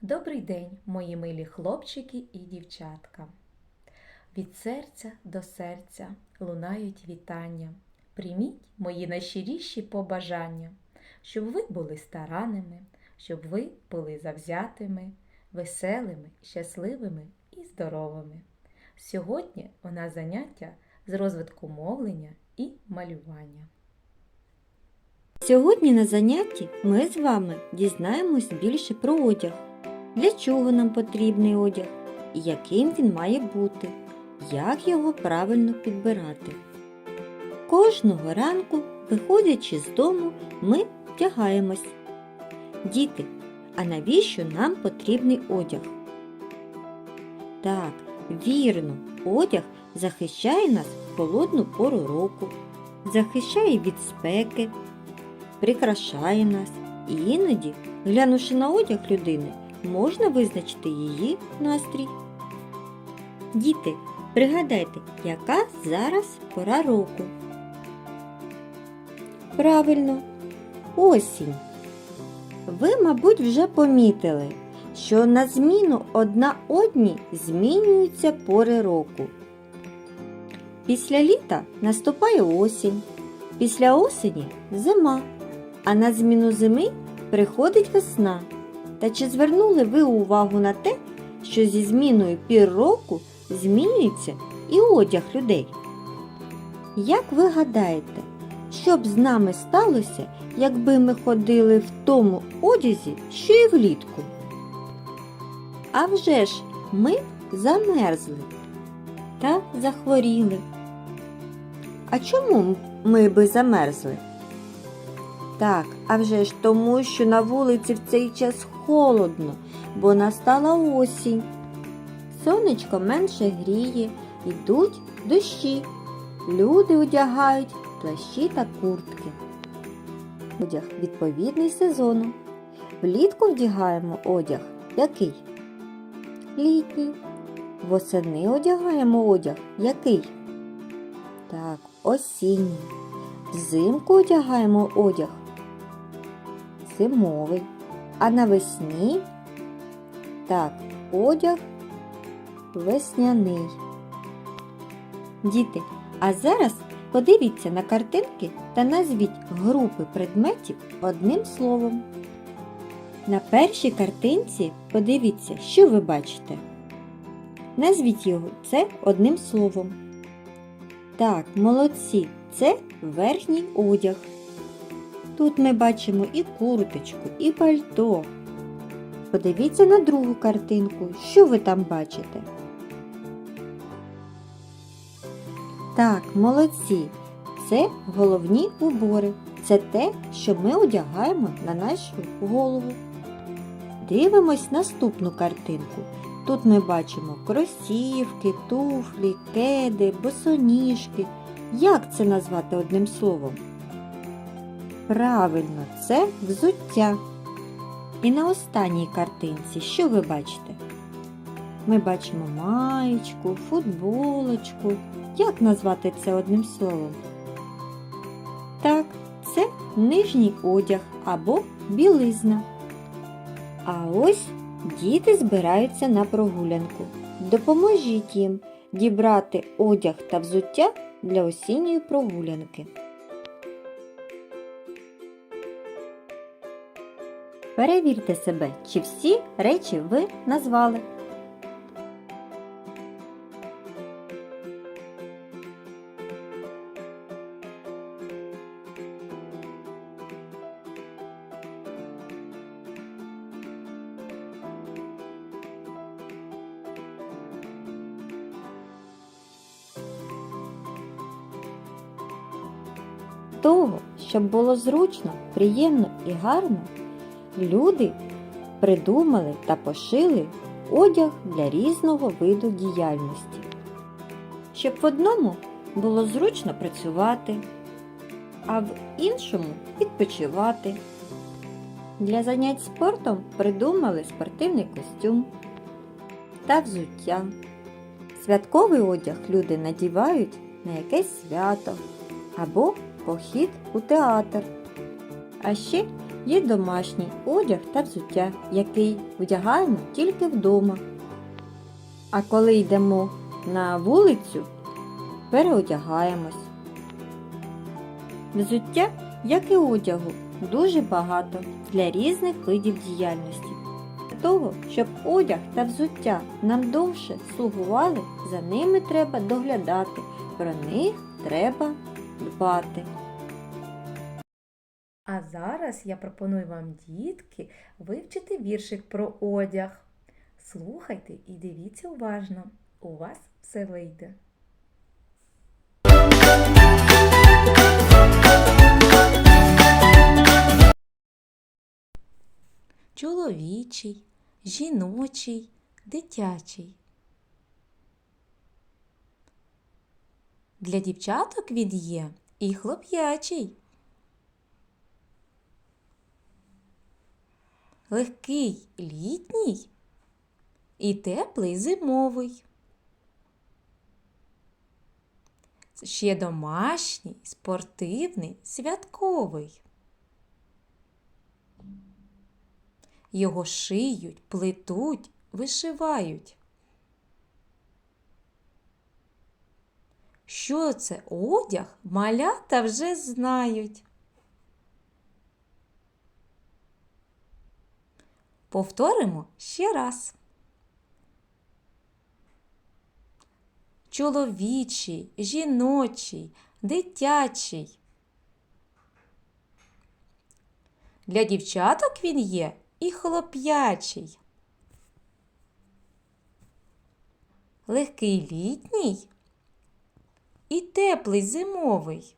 Добрий день, мої милі хлопчики і дівчатка. Від серця до серця лунають вітання. Прийміть мої найщиріші побажання, щоб ви були старанними, щоб ви були завзятими, веселими, щасливими і здоровими. Сьогодні у нас заняття з розвитку мовлення і малювання. Сьогодні на занятті ми з вами дізнаємось більше про одяг. Для чого нам потрібний одяг і яким він має бути, як його правильно підбирати. Кожного ранку, виходячи з дому, ми вдягаємось. Діти, а навіщо нам потрібний одяг? Так, вірно, одяг захищає нас в холодну пору року, захищає від спеки, прикрашає нас. І іноді, глянувши на одяг людини, можна визначити її настрій. Діти, пригадайте, яка зараз пора року? Правильно, осінь. Ви, мабуть, вже помітили, що на зміну одна одній змінюються пори року. Після літа наступає осінь, після осені зима, а на зміну зими приходить весна. Та чи звернули ви увагу на те, що зі зміною пір року змінюється і одяг людей? Як ви гадаєте, що б з нами сталося, якби ми ходили в тому одязі, що і влітку? А вже ж ми замерзли та захворіли. А чому ми би замерзли? Так, а вже ж тому, що на вулиці в цей час холодно, бо настала осінь. Сонечко менше гріє, йдуть дощі. Люди одягають плащі та куртки. Одяг відповідний сезону. Влітку вдягаємо одяг який? Літній. Восени одягаємо одяг який? Так, осінній. Взимку одягаємо одяг зимовий. А навесні так, одяг весняний. Діти, а зараз подивіться на картинки та назвіть групи предметів одним словом. На першій картинці подивіться, що ви бачите. Назвіть його це одним словом. Так, молодці, це верхній одяг. Тут ми бачимо і курточку, і пальто. Подивіться на другу картинку, що ви там бачите. Так, молодці. Це головні убори. Це те, що ми одягаємо на нашу голову. Дивимось наступну картинку. Тут ми бачимо кросівки, туфлі, кеди, босоніжки. Як це назвати одним словом? Правильно, це взуття. І на останній картинці що ви бачите? Ми бачимо маєчку, футболочку. Як назвати це одним словом? Так, це нижній одяг або білизна. А ось діти збираються на прогулянку. Допоможіть їм дібрати одяг та взуття для осінньої прогулянки. Перевірте себе, чи всі речі ви назвали. Того, щоб було зручно, приємно і гарно, люди придумали та пошили одяг для різного виду діяльності. Щоб в одному було зручно працювати, а в іншому відпочивати. Для занять спортом придумали спортивний костюм та взуття. Святковий одяг люди надівають на якесь свято або похід у театр. А ще Є домашній одяг та взуття, який вдягаємо тільки вдома. А коли йдемо на вулицю, переодягаємось. Взуття, як і одягу, дуже багато для різних видів діяльності. Для того, щоб одяг та взуття нам довше слугували, за ними треба доглядати, про них треба дбати. А зараз я пропоную вам, дітки, вивчити віршик про одяг. Слухайте і дивіться уважно. У вас все вийде. Чоловічий, жіночий, дитячий. Для дівчаток він є і хлоп'ячий. Легкий літній і теплий зимовий. Ще домашній, спортивний, святковий. Його шиють, плетуть, вишивають. Що це одяг, малята вже знають. Повторимо ще раз. Чоловічий, жіночий, дитячий. Для дівчаток він є і хлоп'ячий. Легкий літній і теплий зимовий.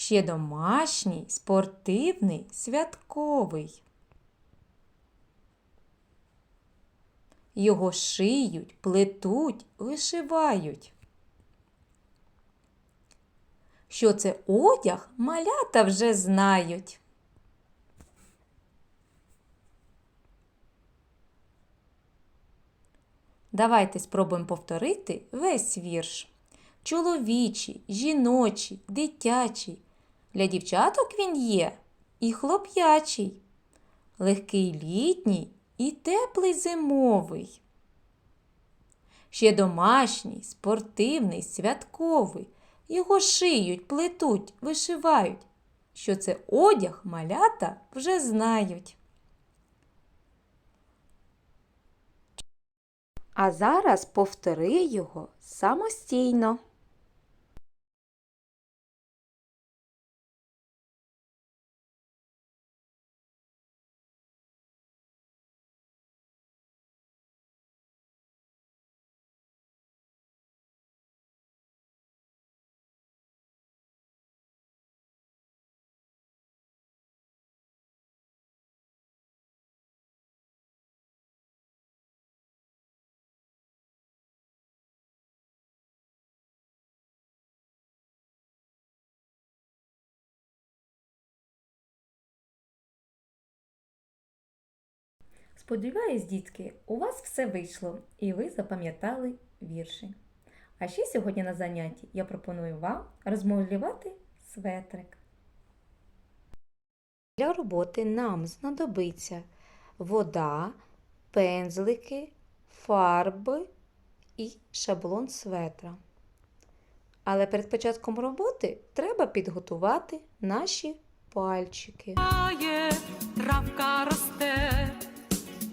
Ще домашній, спортивний, святковий. Його шиють, плетуть, вишивають. Що це одяг, малята вже знають. Давайте спробуємо повторити весь вірш. Чоловічий, жіночий, дитячий. Для дівчаток він є і хлоп'ячий, легкий літній і теплий зимовий. Ще домашній, спортивний, святковий. Його шиють, плетуть, вишивають. Що це одяг малята вже знають. А зараз повтори його самостійно. Сподіваюсь, дітки, у вас все вийшло і ви запам'ятали вірші. А ще сьогодні на занятті я пропоную вам розмовлювати светрик. Для роботи нам знадобиться вода, пензлики, фарби і шаблон светра. Але перед початком роботи треба підготувати наші пальчики. Травка росте,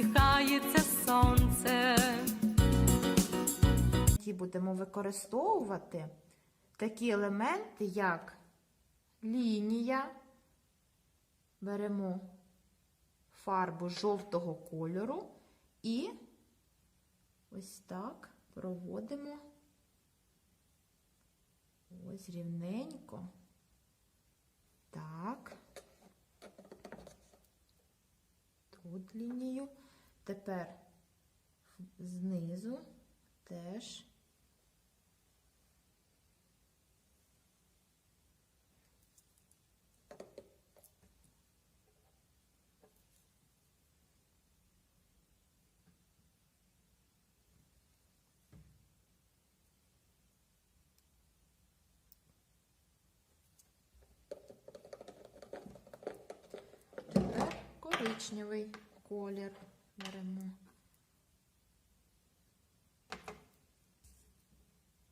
усміхається сонце. Ті будемо використовувати такі елементи, як лінія, беремо фарбу жовтого кольору і ось так проводимо ось рівненько. Так. Тут лінію. Тепер знизу теж. Коричневий колір беремо.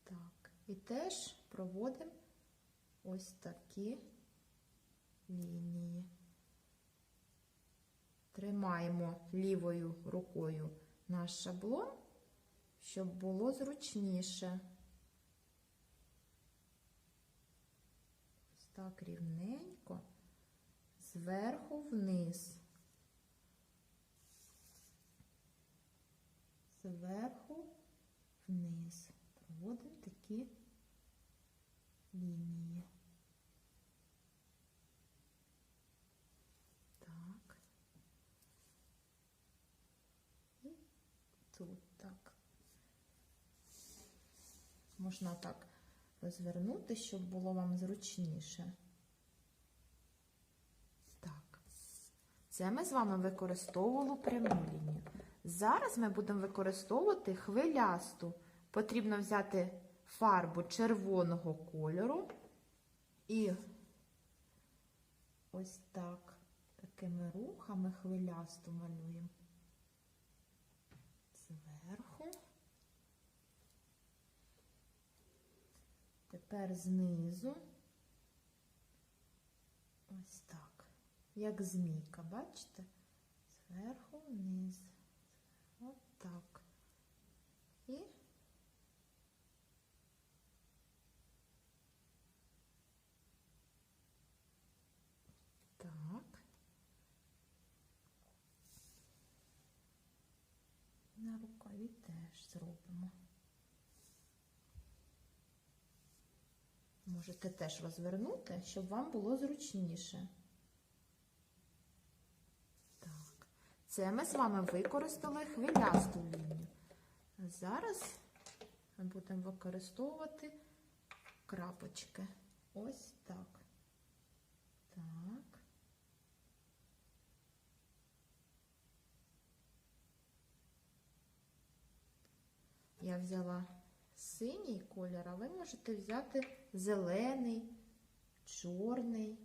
Так, і теж проводимо ось такі лінії. Тримаємо лівою рукою наш шаблон, щоб було зручніше. Ось так рівненько зверху вниз. Зверху вниз. Проводимо такі лінії. Так. І тут так. Можна так розвернути, щоб було вам зручніше. Так. Це ми з вами використовували пряму лінію. Зараз ми будемо використовувати хвилясту. Потрібно взяти фарбу червоного кольору і ось так, такими рухами хвилясту малюємо. Зверху. Тепер знизу. Ось так. Як змійка, бачите? Зверху вниз. От так. І так. На рукаві теж зробимо. Можете теж розвернути, щоб вам було зручніше. Так, це ми з вами використали хвилясту лінію. Зараз ми будемо використовувати крапочки. Ось так. Я взяла синій колір, а ви можете взяти зелений, чорний.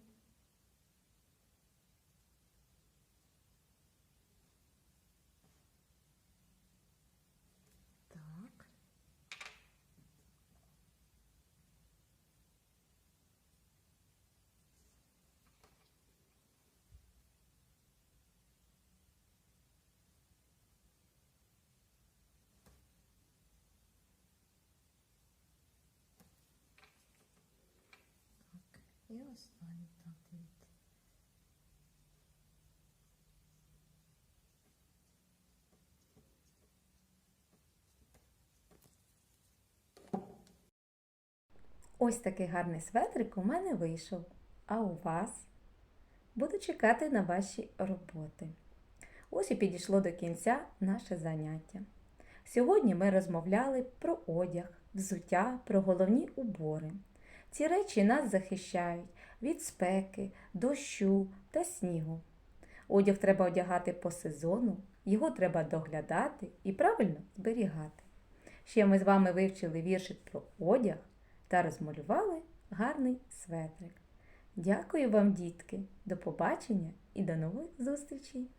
Так. Так, і останній так дивіться. Ось такий гарний светрик у мене вийшов. А у вас? Буду чекати на ваші роботи. Ось і підійшло до кінця наше заняття. Сьогодні ми розмовляли про одяг, взуття, про головні убори. Ці речі нас захищають від спеки, дощу та снігу. Одяг треба одягати по сезону, його треба доглядати і правильно зберігати. Ще ми з вами вивчили віршик про одяг та розмалювали гарний светрик. Дякую вам, дітки, до побачення і до нових зустрічей!